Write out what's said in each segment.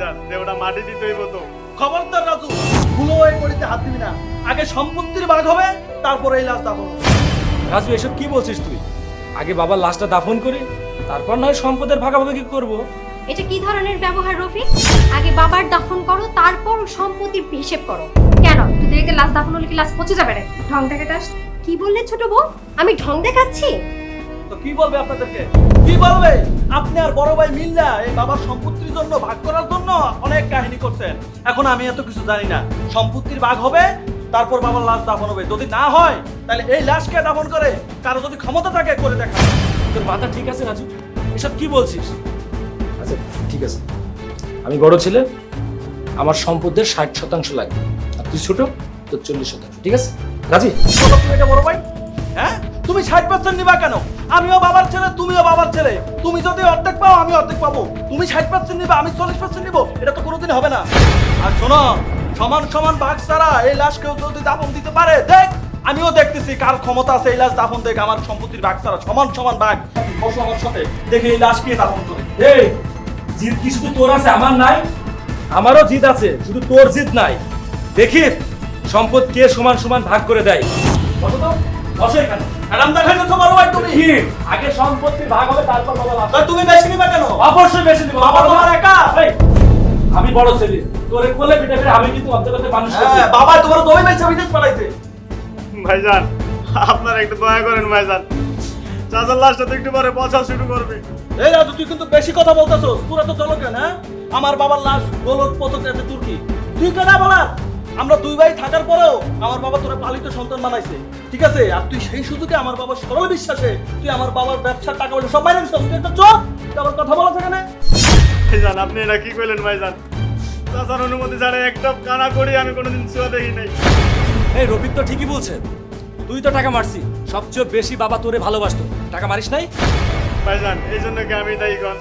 ভাইজান দেওটা মাটি দিতে হইব তো। খবরদার রাজু ভুলো এই করিতে হাত দিবি না। আগে সম্পত্তির ভাগ হবে তারপরে এই লাশ দাফন। রাজু এসব কি বলছিস তুই? আগে বাবার লাশটা দাফন করি তারপর নয় সম্পদের ভাগাভাগি করব? এটা কি ধরনের ব্যবহার রফিক? আগে বাবার দাফন করো তারপর সম্পত্তির হিসেব করো। কেন? তুই দেখে লাশ দাফন হলে কি লাশ পচে যাবে রে? ঢং দেখাটাস কি বললে ছোট বউ? আমি ঢং দেখাচ্ছি? তো কি বলবে আপনাদেরকে? কি বলবে? আপনি আর বড় ভাই মিল্লা এই বাবার সম্পত্তির জন্য ভাগ করার জন্য অনেক কাহিনী করছেন। এখন আমি এত কিছু জানি না। সম্পত্তির ভাগ হবে তারপর বাবার লাশ দাফন হবে। যদি না হয় তাহলে এই লাশকে দাফন করে? কারও যদি ক্ষমতা থাকে করে দেখা। তোর মাথা ঠিক আছে রাজু? এসব কি বলছিস? আচ্ছা ঠিক আছে। আমি বড় ছেলে আমার সম্পদের ষাট শতাংশ লাগবে। আর তুই ছোট তোর চল্লিশ শতাংশ ঠিক আছে? রাজি? এটা বড় ভাই? তুমি ষাট পার্সেন্ট নিবা কেন? আমিও বাবার ছেলে তুমিও বাবার ছেলে। তুমি যদি অর্ধেক পাও আমি অর্ধেক পাবো। তুমি ষাট পার্সেন্ট নিবা আমি চল্লিশ পার্সেন্ট নিবো এটা তো কোনোদিন হবে না। আর শোনো সমান সমান ভাগ ছাড়া এই লাশ কেউ যদি দাপন দিতে পারে দেখ আমিও দেখতেছি কার ক্ষমতা আছে এই লাশ দাপন দেখ আমার সম্পত্তির ভাগ ছাড়া সমান সমান ভাগ বসো আমার সাথে দেখে এই লাশ কে দাপন করে। এই জিদ কি শুধু তোর আছে আমার নাই? আমারও জিদ আছে শুধু তোর জিদ নাই। দেখি সম্পদ কে সমান সমান ভাগ করে দেয়। বলো তো। বসো এখানে। বড় ভাই তুমি। কি? আগে সম্পত্তি ভাগ হবে তারপর বাবা লাভ তুমি বেশি নিবা কেন? অবশ্যই বেশি দিব বাবা তোমার একা? আমি বড় ছেলে। তোরে কোলে পিঠে ফিরে আমি কিন্তু অর্ধেক মানুষ হ্যাঁ, বাবা তোমার দই বেচে বিদেশ পাঠাইছে ভাইজান আপনারা একটু দয়া করেন ভাইজান। চাচার লাশটা তো একটু পরে পচা শুরু করবে। এই রাজু তুই কিন্তু বেশি কথা বলতেছস। পুরো তো চলো কেন হ্যাঁ? আমার বাবার লাশ গোলক পথক আছে তুর্কি। তুই কেনা বলা আমরা দুই ভাই থাকার পরেও আমার বাবা তোরা পালিত সন্তান বানাইছে ঠিক আছে? আর তুই সেই সুযোগে আমার বাবার সরল বিশ্বাসে তুই আমার বাবার ব্যবসার টাকা পয়সা সব বাইরে তুই একটা চোখ তুই আবার কথা বলা থাকে না ভাইজান আপনি এটা কি কইলেন ভাইজান? চাচার অনুমতি ছাড়া একটা কানা করি আমি কোনোদিন ছোঁয়া দেখি নাই। এই রবিক তো ঠিকই বলছে। তুই তো টাকা মারছি। সবচেয়ে বেশি বাবা তোরে ভালোবাসতো। টাকা মারিস নাই? ভাইজান এই জন্য কি আমি তাই কন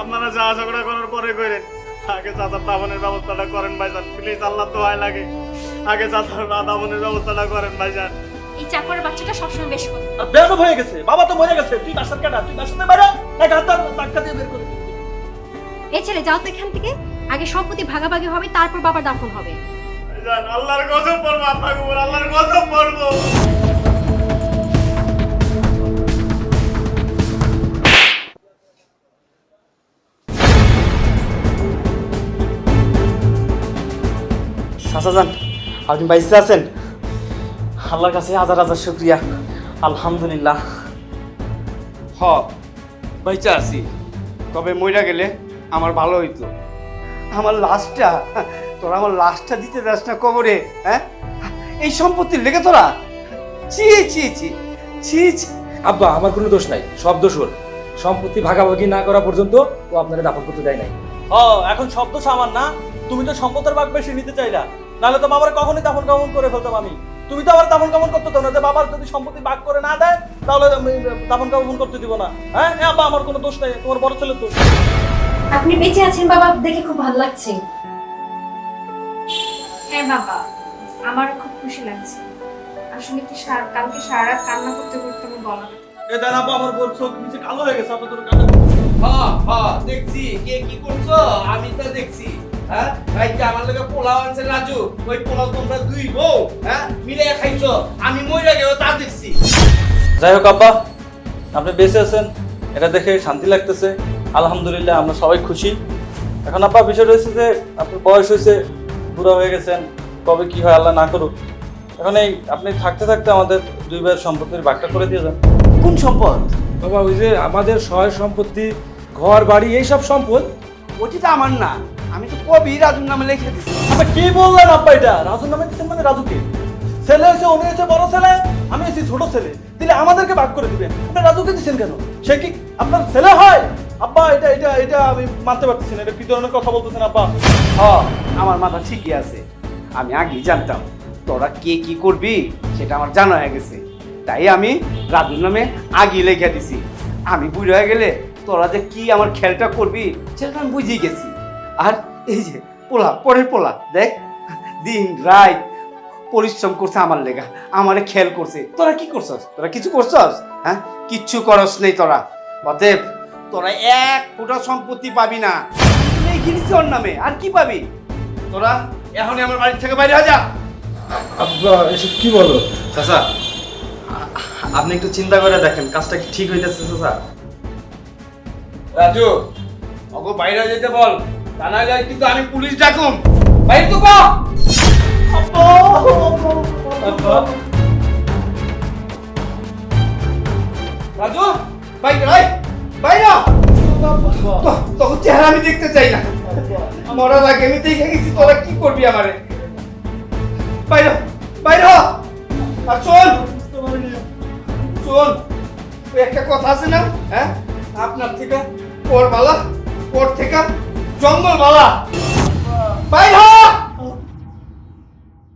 আপনারা যা ঝগড়া করার পরে করেন আগে চাচার দাবনের ব্যবস্থাটা করেন ভাইজান প্লিজ আল্লাহ তো হয় লাগে। আগে চাচার দাবনের ব্যবস্থাটা করেন ভাইজান। এই চাকরের বাচ্চাটা সবসময় বেশি কথা আর হয়ে গেছে বাবা তো মরে গেছে তুই বাসার কেনা তুই বাসাতে বাইরে এক হাত ধাক্কা দিয়ে বের করে। এই ছেলে যাও তো এখান থেকে। আগে সম্পত্তি ভাগাভাগি হবে তারপর বাবার দাফন হবে। আল্লাহর গজব পড়ব আপনাকে উপর আল্লাহর গজব পড়ব। চাচাজান আপনি বাইসে আছেন? আল্লাহর কাছে হাজার হাজার শুক্রিয়া। আলহামদুলিল্লাহ। হ বাইচা আছি। তবে মইরা গেলে আমার ভালো হইতো। আমার লাশটা তোরা আমার লাশটা দিতে যাস না কবরে হ্যাঁ? এই সম্পত্তির লেগে তোরা? ছি ছি ছি ছি ছি। আব্বা আমার কোনো দোষ নাই সব দোষ ওর। সম্পত্তি ভাগাভাগি না করা পর্যন্ত ও আপনারা দাফন করতে দেয় নাই। ও এখন সব দোষ আমার না। তুমি তো সম্পদের ভাগ বেশি নিতে চাইলা। নাহলে তো বাবার কখনই দাফন কামন করে ফেলতাম আমি। তুমি তো আবার দাফন কামন করতে না। যে বাবার যদি সম্পত্তি ভাগ করে না দেয় তাহলে আমি দাফন কামন করতে দিব না। হ্যাঁ? এ আব্বা আমার কোনো দোষ নাই। তোমার বড় ছেলের দোষ। আপনি বেঁচে আছেন বাবা দেখে খুব ভালো লাগছে। হ্যাঁ বাবা আমার খুব খুশি লাগছে। আসলে কি কালকে সারা রাত কান্না করতে করতে আমি বলা এ চোখ নিচে কালো হয়ে গেছে। আপনার তোর কানে হ্যাঁ হ্যাঁ দেখছি। কে কি করছ? আমি তো দেখছি। হ্যাঁ? ভাই যে আমার লগে পোলাও আনছে রাজু। ওই পোলাও তোমরা দুই বউ হ্যাঁ? মিলে খাইছো। আমি মইরা গেও তা দেখছি। যাই হোক আব্বা আপনি বেঁচে আছেন এটা দেখে শান্তি লাগতেছে। আলহামদুলিল্লাহ আমরা সবাই খুশি। এখন আব্বা বিষয় রয়েছে যে আপনার বয়স হয়েছে বুড়া হয়ে গেছেন কবে কি হয় আল্লাহ না করুক। এখন এই আপনি থাকতে থাকতে আমাদের দুই ভাইয়ের সম্পত্তির ভাগটা করে দিয়ে যান। কোন সম্পদ? বাবা ওই যে আমাদের সহায় সম্পত্তি ঘর বাড়ি এইসব সম্পদ? ওটি তো আমার না। আমি তো কবি রাজুর নামে লিখে দিচ্ছি আপনি কি বললেন আব্বা এটা? রাজুর নামে দিচ্ছেন মানে রাজুকে? ছেলে হয়েছে উনি হয়েছে বড় ছেলে আমি হয়েছি ছোট ছেলে। দিলে আমাদেরকে ভাগ করে দিবেন। আপনি রাজুকে দিচ্ছেন কেন? সে কি আপনার ছেলে হয়? আব্বা এটা এটা এটা আমি মানতে পারতেছি না এটা কি ধরনের কথা বলতেছেন আব্বা? হ আমার মাথা ঠিকই আছে। আমি আগেই জানতাম তোরা কে কি করবি সেটা আমার জানা হয়ে গেছে। তাই আমি রাজুর নামে আগে লেখা দিছি। আমি বুড়ো হয়ে গেলে তোরা যে কি আমার খেলটা করবি সেটা আমি বুঝেই গেছি। আর এই যে পোলা পরের পোলা দেখ দিন রাত পরিশ্রম করছে আমার লেগা আমারে খেল করছে। তোরা কি করছস? তোরা কিছু করছস? হ্যাঁ? কিচ্ছু করস নেই তোরা। অতএব তোরা এক ফুটা সম্পত্তি পাবি না। দিছি ওর নামে? আর কি পাবি? তোরা এখনই আমার বাড়ি থেকে বাইরে যা। আব্বা এসব কি বলো? চাচা আপনি একটু চিন্তা করে দেখেন কাজটা কি ঠিক হইতেছে চাচা? রাজু ওকে বাইরে যেতে বল। তা নাহলে কিন্তু আমি পুলিশ ডাকুম। বাইরে তো কো। রাজু বাইরে আয় বাইরে। তো- তখন চেহারা আমি দেখতে চাই না। মরার আগে আমি দেখে গেছি তোরা কি করবি আমারে? বাইরে বাইরে আর চল চল একটা কথা আছে না হ্যাঁ? আপনার থেকে ওর বালা ওর থেকে জঙ্গল বালা বাইরে হ।